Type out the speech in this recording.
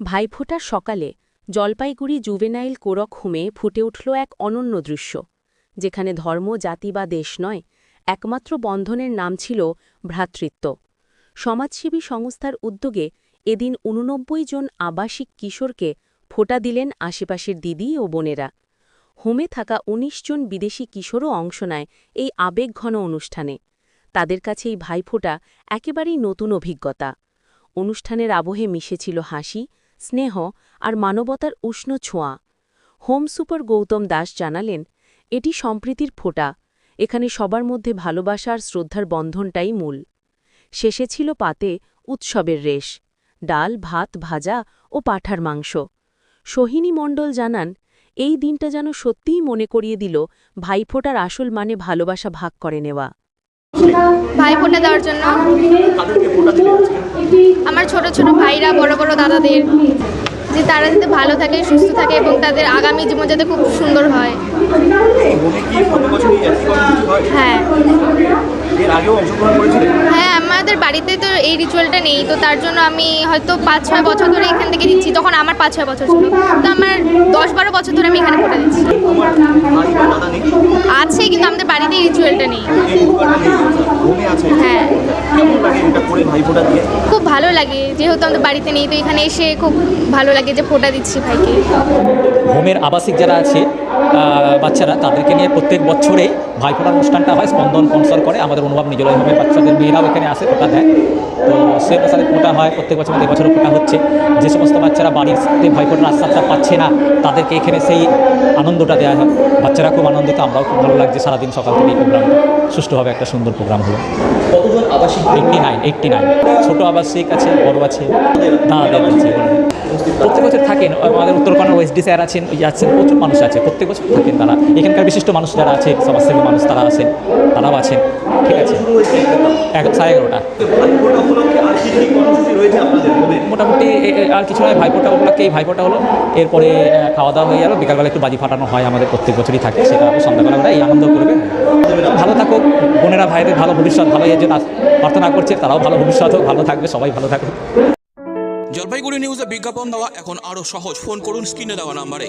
ভাইফোঁটার সকালে জলপাইগুড়ি জুভেনাইল কোরক হোমে ফুটে উঠল এক অনন্য দৃশ্য, যেখানে ধর্ম, জাতি বা দেশ নয়, একমাত্র বন্ধনের নাম ছিল ভ্রাতৃত্ব। সমাজসেবী সংস্থার উদ্যোগে এদিন উননব্বই জন আবাসিক কিশোরকে ফোঁটা দিলেন আশেপাশের দিদি ও বোনেরা। হোমে থাকা ১৯ জন বিদেশি কিশোরও অংশ নেয় এই আবেগঘন অনুষ্ঠানে। তাদের কাছে এই ভাইফোঁটা একেবারেই নতুন অভিজ্ঞতা। অনুষ্ঠানের আবহে মিশেছিল হাসি স্নেহ আর মানবতার উষ্ণ ছোঁয়া। হোম সুপার গৌতম দাস জানালেন এটি সম্প্রীতির ফোঁটা। এখানে সবার মধ্যে ভালোবাসা আর শ্রদ্ধার বন্ধনটাই মূল। শেষে ছিল পাতে উৎসবের রেশ। ডাল ভাত ভাজা ও পাঠার মাংস। সোহিনী মণ্ডল জানান এই দিনটা যেন সত্যিই মনে করিয়ে দিল ভাইফোঁটার আসল মানে ভালোবাসা ভাগ করে নেওয়া। ভাই ফোঁটা দেওয়ার জন্য আমার ছোট ছোট ভাইরা বড় বড় দাদাদের যে তারা যাতে ভালো থাকে সুস্থ থাকে এবং তাদের আগামী জীবন যাতে খুব সুন্দর হয়। হয়? হ্যাঁ। আমাদের বাড়িতে তো এই রিচুয়ালটা নেই তো তার জন্য আমি হয়তো পাঁচ ছয় বছর ধরে এখান থেকে দিচ্ছি। তখন আমার পাঁচ ছয় বছর ছিল। তো আমার দশ বারো বছর ধরে আমি এখানে ফোটা দিচ্ছি। আছে কিন্তু আমাদের বাড়িতে এই রিচুয়ালটা নেই। হ্যাঁ। ভালো লাগে। যেহেতু আমাদের বাড়িতে নেই, তো এখানে এসে খুব ভালো লাগে যে ফোটা দিচ্ছি ভাইকে। হোমের আবাসিক যারা আছে বাচ্চারা তাদেরকে নিয়ে প্রত্যেক বছরে ভাইফোঁটার অনুষ্ঠানটা হয় স্পন্দন স্পন্সর করে। আমাদের অনুভব হোমের বাচ্চাদের মেয়েরাও এখানে আসে ফোটা দেয়। তো সে অনুসারে ফোটা হয় প্রত্যেক বছর মধ্যে এবছরও ফোটা হচ্ছে। যে সমস্ত বাচ্চারা বাড়িতে ভাইফোঁটার আশ্বাসটা পাচ্ছে না তাদেরকে এখানে সেই আনন্দটা দেওয়া হয়। বাচ্চারা খুব আনন্দিত আমরাও খুব ভালো লাগছে সারাদিন সকাল থেকে এই প্রোগ্রামটা। সুষ্ঠুভাবে একটা সুন্দর প্রোগ্রাম হলো। কতজন আবাসিক? Eighty nine eighty nine. ছোটো আবাসিক আছে বড় আছে দাদাদের আছে। প্রত্যেক বছর থাকেন আমাদের উত্তরকন্যা ওএসডি স্যার আছেন ওই আছেন প্রচুর মানুষ আছে। প্রত্যেক বছর থাকেন তারা, এখানকার বিশিষ্ট মানুষ যারা আছে, সমাজসেবী মানুষ তারা আছেন তারাও আছেন ঠিক আছে? সাড়ে এগারোটা। মোটামুটি আর কিছু নয়, ভাইফোঁটা উপলক্ষে এই ভাইফোঁটা হলো, এরপরে খাওয়া দাওয়া হয়ে গেল, বিকালবেলা একটু বাজি ফাটানো হয় আমাদের প্রত্যেক বছরই থাকে, সেটা সন্ধ্যাবেলা ওরা এই আনন্দ করবে। ভালো থাকুক, বোনেরা, ভাইদের ভালো ভবিষ্যৎ, ভালো এর জন্য প্রার্থনা করছে, তারাও ভালো ভবিষ্যৎ হোক, ভালো থাকবে, সবাই ভালো থাকুক। জলপাইগুড়ি নিউজে বিজ্ঞাপন দেওয়া এখন আরও সহজ, ফোন করুন, স্ক্রিনে দেওয়া নাম্বারে।